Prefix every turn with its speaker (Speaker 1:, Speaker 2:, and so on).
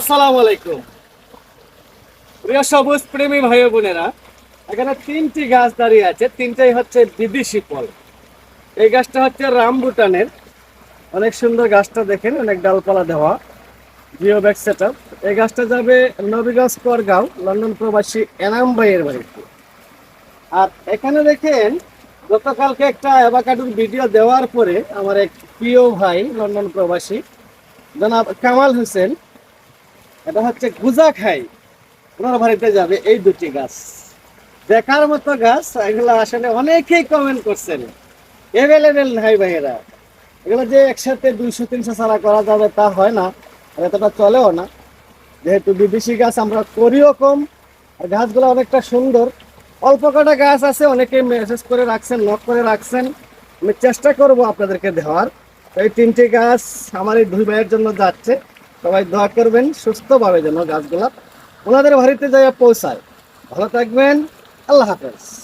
Speaker 1: আসসালামু আলাইকুম। প্রিয় সবুজ প্রেমী ভাই বোনেরা, এখানে তিনটি গাছ দাঁড়িয়ে আছে, তিনটাই হচ্ছে বিদেশি ফল। এই গাছটা হচ্ছে রামবুটানের। অনেক সুন্দর গাছটা দেখেন, অনেক ডালপালা দেওয়া জিও ব্যাগ সেট এই গাছটা যাবে নবীগঞ্জ করগাঁও লন্ডন প্রবাসী এনাম ভাইয়ের বাড়িতে। আর এখানে দেখেন, গতকালকে একটা অ্যাভাকাডোর ভিডিও দেওয়ার পরে আমার এক প্রিয় ভাই, লন্ডন প্রবাসী, জনাব কামাল হোসেন এটা হচ্ছে গুজা খাই। ওনার বাড়িতে যাবে এই দুটি গাছ। দেখার মতো গাছ, এগুলো আসলে অনেকেই কমেন্ট করছেন। অ্যাভেলেবেল নাই ভাইয়েরা। এগুলো যে একসাথে দুইশো, তিনশো ছাড়া করা যাবে তা হয় না, আর এতটা চলেও না। যেহেতু বিদেশি গাছ, আমরা করিও কম, আর গাছগুলো অনেকটা সুন্দর। অল্প কটা গাছ আছে, অনেকে মেসেজ করে রাখছেন নক করে রাখছেন। আমি চেষ্টা করব আপনাদেরকে দেওয়ার। এই তিনটি গাছ আমার এই দুই ভাইয়ের জন্য যাচ্ছে। সবাই দোয়া করবেন সুস্থভাবে যেন গাছগুলা ওনাদের বাড়িতে যাইয়া পৌঁছায়। ভালো থাকবেন আল্লাহ হাফেজ।